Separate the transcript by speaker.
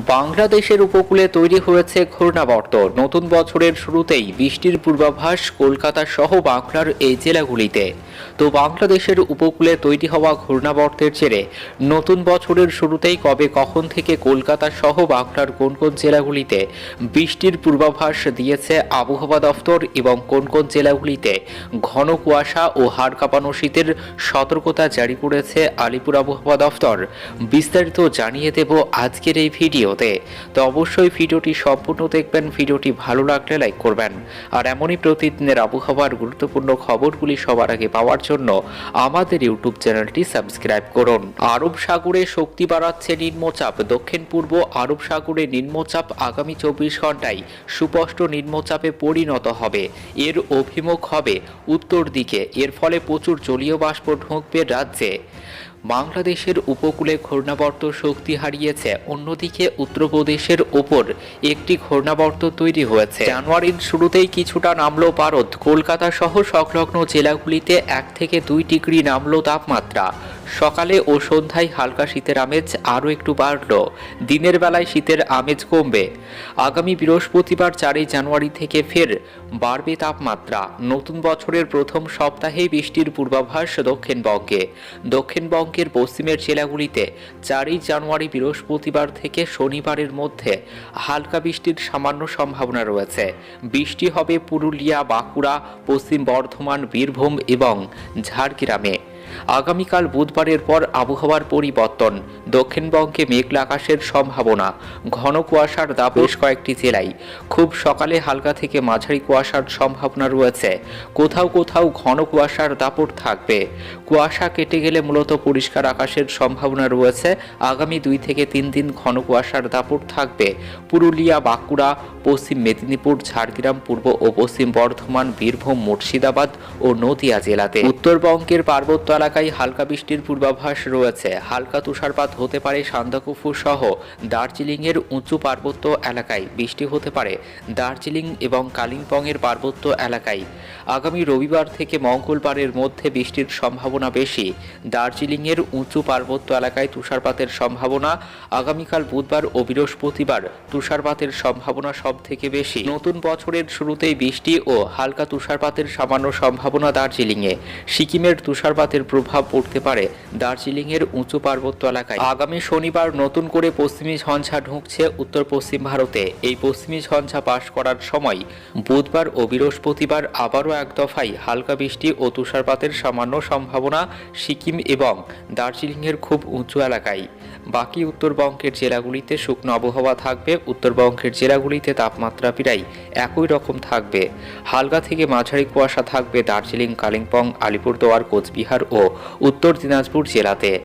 Speaker 1: বাংলাদেশের উপকূলে তৈরি হয়েছে ঘূর্ণাবর্ত। নতুন বছরের শুরুতেই বৃষ্টির পূর্বাভাস কলকাতা সহ বাংলার এই জেলাগুলিতে। তো বাংলাদেশের উপকূলে তৈরি হওয়া ঘূর্ণাবর্তের জেরে নতুন বছরের শুরুতেই কবে কখন থেকে কলকাতা সহ বাংলার কোন কোন জেলাগুলিতে বৃষ্টির পূর্বাভাস দিয়েছে আবহাওয়া দফতর এবং কোন কোন জেলাগুলিতে ঘন কুয়াশা ও হাড় কাঁপানো শীতের সতর্কতা জারি করেছে আলিপুর আবহাওয়া দফতর, বিস্তারিত জানিয়ে দেব আজকের এই ভিডিওতে। তো অবশ্যই ভিডিওটি সম্পূর্ণ দেখবেন, ভিডিওটি ভালো লাগলে লাইক করবেন। আর এমনই প্রতিদিনের আবহাওয়ার গুরুত্বপূর্ণ খবরগুলি সবার আগে পাওয়ার জন্য আমাদের ইউটিউব চ্যানেলটি সাবস্ক্রাইব করুন। আরব সাগরে শক্তি বাড়াচ্ছে নিম্নচাপ। দক্ষিণ পূর্ব আরব সাগরে নিম্নচাপ আগামী চব্বিশ ঘন্টায় সুস্পষ্ট নিম্নচাপে পরিণত হবে। এর অভিমুখ হবে উত্তর দিকে। এর ফলে প্রচুর জলীয় বাষ্প ঢুকবে রাজ্যে। বাংলাদেশের উপকূলে ঘূর্ণাবর্ত শক্তি হারিয়েছে, অন্যদিকে উত্তরপ্রদেশের ওপর একটি ঘূর্ণাবর্ত তৈরি হয়েছে। জানুয়ারির শুরুতেই কিছুটা নামলো পারদ। কলকাতা সহ সংলগ্ন জেলাগুলিতে এক থেকে দুই ডিগ্রি নামলো তাপমাত্রা। সকালে ও সন্ধ্যায় হালকা শীতের আমেজ আরও একটু বাড়ল। দিনের বেলায় শীতের আমেজ কমবে। আগামী বৃহস্পতিবার চারই জানুয়ারি থেকে ফের বাড়বে তাপমাত্রা। নতুন বছরের প্রথম সপ্তাহেই বৃষ্টির পূর্বাভাস দক্ষিণবঙ্গে। দক্ষিণবঙ্গের পশ্চিমের জেলাগুলিতে চারই জানুয়ারি বৃহস্পতিবার থেকে শনিবারের মধ্যে হালকা বৃষ্টির সামান্য সম্ভাবনা রয়েছে। বৃষ্টি হবে পুরুলিয়া, বাঁকুড়া, পশ্চিম বর্ধমান, বীরভূম এবং ঝাড়গ্রামে। আগামীকাল বুধবারের পর আবহাওয়ার পরিবর্তন। দক্ষিণবঙ্গে মেঘলা আকাশের সম্ভাবনা। ঘন কুয়াশার দাপ বেশ কয়েকটি জেলায়। খুব সকালে হালকা থেকে মাঝারি কুয়াশার সম্ভাবনা রয়েছে। কোথাও কোথাও ঘন কুয়াশার দাপট থাকবে। কুয়াশা কেটে গেলে মূলত পরিষ্কার আকাশের সম্ভাবনা রয়েছে। আগামী দুই থেকে তিন দিন ঘন কুয়াশার দাপট থাকবে। পুরুলিয়া, বাঁকুড়া, পশ্চিম মেদিনীপুর, ঝাড়গ্রাম, পূর্ব ও পশ্চিম বর্ধমান, বীরভূম, মুর্শিদাবাদ ও নদিয়া জেলাতে। উত্তরবঙ্গের পার্বত্য এলাকায় হালকা বৃষ্টির পূর্বাভাস রয়েছে। হালকা তুষারপাত হতে পারে সান্দাকুফু সহ দার্জিলিংয়ের উঁচু পার্বত্য এলাকায়। বৃষ্টি হতে পারে দার্জিলিং এবং কালিম্পংয়ের পার্বত্য এলাকায়। আগামী রবিবার থেকে মঙ্গলবারের মধ্যে বৃষ্টির সম্ভাবনা বেশি। দার্জিলিংয়ের উঁচু পার্বত্য এলাকায় তুষারপাতের সম্ভাবনা। আগামীকাল বুধবার ও বৃহস্পতিবার তুষারপাতের সম্ভাবনা সব থেকে বেশি। নতুন বছরের শুরুতেই বৃষ্টি ও হালকা তুষারপাতের সামান্য সম্ভাবনা দার্জিলিংয়ে। সিকিমের তুষারপাতের প্রভাব পড়তে পারে দার্জিলিংয়ের উঁচু পার্বত্য এলাকায়। আগামী শনিবার নতুন করে পশ্চিমী ঝঞ্ঝা ঢুকছে উত্তর পশ্চিম ভারতে। এই পশ্চিমী ঝঞ্ঝা পাশ করার সময় বুধবার ও বৃহস্পতিবার আবারও এক দফায় হালকা বৃষ্টি ও তুষারপাতের সামান্য সম্ভাবনা সিকিম এবং দার্জিলিংয়ের খুব উঁচু এলাকায়। বাকি উত্তরবঙ্গের জেলাগুলিতে শুকনো আবহাওয়া থাকবে, উত্তরবঙ্গের জেলাগুলিতে তাপমাত্রা প্রায় একই রকম থাকবে। হালকা থেকে মাঝারি কুয়াশা থাকবে দার্জিলিং, কালিম্পং, আলিপুরদুয়ার, কোচবিহার ও উত্তর দিনাজপুর জেলাতে।